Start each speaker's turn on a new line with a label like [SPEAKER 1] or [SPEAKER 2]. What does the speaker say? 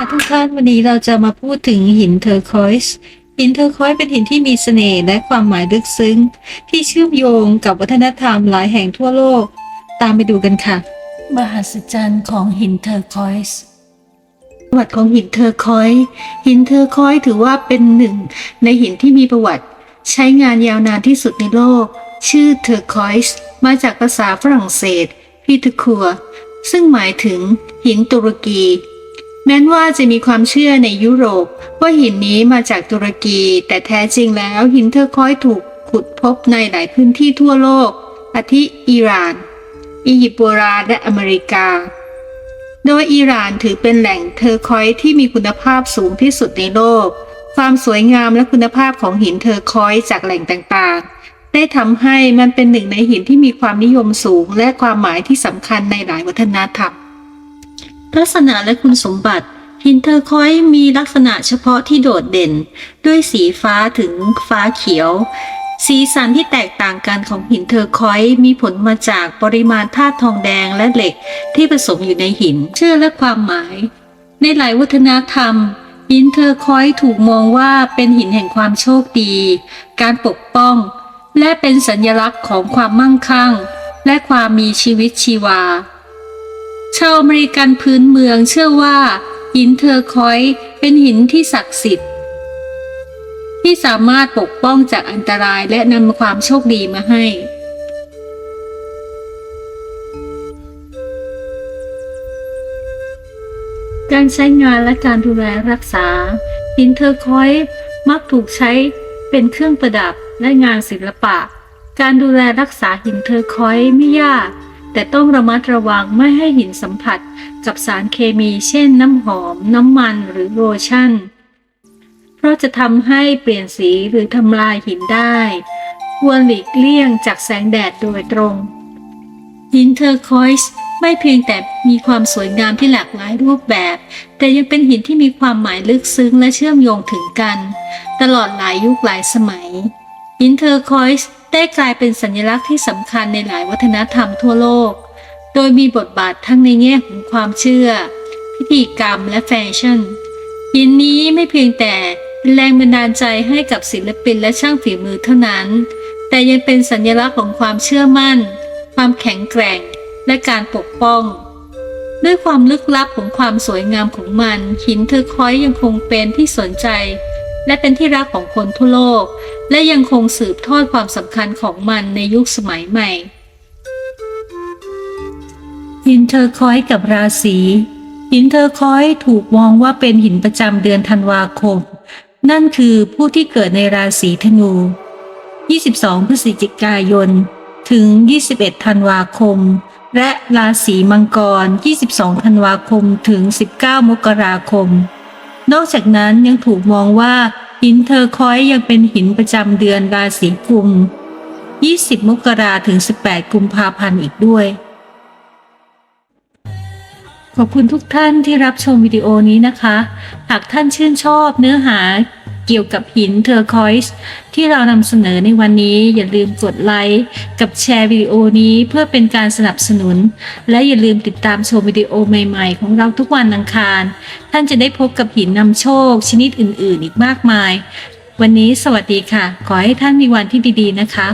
[SPEAKER 1] ค่ะทุกท่านวันนี้เราจะมาพูดถึงหินเทอร์คอยส์หินเทอร์คอยส์เป็นหินที่มีเสน่ห์และความหมายลึกซึ้ง ที่เชื่อมโยงกับวัฒนธรรมหลายแห่งทั่วโลก ตามไปดูกันค่ะ มหัศจรรย์ของหินเทอร์คอยส์ประวัติของหินเทอร์คอยส์หินเทอร์คอยส์ถือว่าเป็นหนึ่ง ในหินที่มีประวัติ ใช้งานยาวนานที่สุดในโลก ชื่อเทอร์คอยส์มาจากภาษาฝรั่งเศสพิทคัวซึ่งหมายถึงหินตุรกี แม้นว่าจะมีความเชื่อในยุโรป ว่าหินนี้มาจากตุรกี แต่แท้จริงแล้วหินเทอร์คอยถูกขุดพบในหลายพื้นที่ทั่วโลก อาทิอิหร่าน อียิปต์โบราณและอเมริกา โดยอิหร่านถือเป็นแหล่งเทอร์คอยที่มีคุณภาพสูงที่สุดในโลก ความสวยงามและคุณภาพของหินเทอร์คอยจากแหล่งต่างๆ ได้ทำให้มันเป็นหนึ่งในหินที่มีความนิยมสูง และความหมายที่สำคัญในหลายวัฒนธรรม ลักษณะและคุณสมบัติ หินเทอร์คอยมีลักษณะเฉพาะที่โดดเด่น ด้วยสีฟ้าถึงฟ้าเขียว สีสันที่แตกต่างกันของหินเทอร์คอยมีผลมาจากปริมาณธาตุทองแดงและเหล็กที่ผสมอยู่ในหินเชื่อและความหมาย ในหลายวัฒนธรรมหินเทอร์คอยถูกมองว่าเป็นหินแห่งความโชคดี การปกป้อง และเป็นสัญลักษณ์ของความมั่งคั่ง และความมีชีวิตชีวา ชาวอเมริกันพื้นเมืองเชื่อว่า หินเทอร์คอยเป็นหินที่ศักดิ์สิทธิ์ ที่สามารถปกป้องจากอันตรายและนำความโชคดีมาให้ การใช้งานและการดูแลรักษา หินเทอร์คอยมักถูกใช้เป็นเครื่องประดับและงานศิลปะ การดูแลรักษาหินเทอร์คอยไม่ยาก แต่ต้องระมัดระวังไม่ให้หินสัมผัสกับสารเคมีเช่นน้ำหอม น้ำมันหรือโลชั่น เพราะจะทำให้เปลี่ยนสีหรือทำลายหินได้ ควรหลีกเลี่ยงจากแสงแดดโดยตรง หินเทอร์คอยส์ไม่เพียงแต่มีความสวยงามที่หลากหลายรูปแบบ แต่ยังเป็นหินที่มีความหมายลึกซึ้งและเชื่อมโยงถึงกัน ตลอดหลายยุคหลายสมัยหินเทอร์คอยส์ ได้กลายเป็นสัญลักษณ์ที่สำคัญในหลายวัฒนธรรมทั่วโลก โดยมีบทบาททั้งในแง่ของความเชื่อ พิธีกรรมและแฟชั่นหินนี้ไม่เพียงแต่เป็นแรงบันดาลใจให้กับศิลปินและช่างฝีมือเท่านั้น แต่ยังเป็นสัญลักษณ์ของความเชื่อมั่น ความแข็งแกร่ง และการปกป้อง ด้วยความลึกลับของความสวยงามของมัน หินเทอร์คอยยังคงเป็นที่สนใจ และเป็นที่รักของคนทั่วโลก และยังคงสืบทอดความสำคัญของมันในยุคสมัยใหม่หินเทอร์คอยกับราศีหินเทอร์คอยถูกมองว่าเป็นหินประจำเดือนธันวาคม นั่นคือผู้ที่เกิดในราศีธนู 22 พฤศจิกายน ถึง 21 ธันวาคม และราศีมังกร 22 ธันวาคม ถึง 19 มกราคม นอกจากนั้นยังถูกมองว่า หินเทอร์คอยส์ยังเป็นหินประจำเดือนราศีกุม 20 มกราถึง 18 กุมภาพันธ์อีกด้วย ขอบคุณทุกท่านที่รับชมวิดีโอนี้นะคะ หากท่านชื่นชอบเนื้อหา เกี่ยวกับหินเทอร์คอยส์ที่เรานำเสนอในวันนี้ อย่าลืมกดไลค์กับแชร์วิดีโอนี้เพื่อเป็นการสนับสนุน และอย่าลืมติดตามชมวิดีโอใหม่ๆ ของเราทุกวันอังคาร ท่านจะได้พบกับหินนำโชคชนิดอื่นๆ อีกมากมาย วันนี้สวัสดีค่ะ ขอให้ท่านมีวันที่ดีๆนะคะ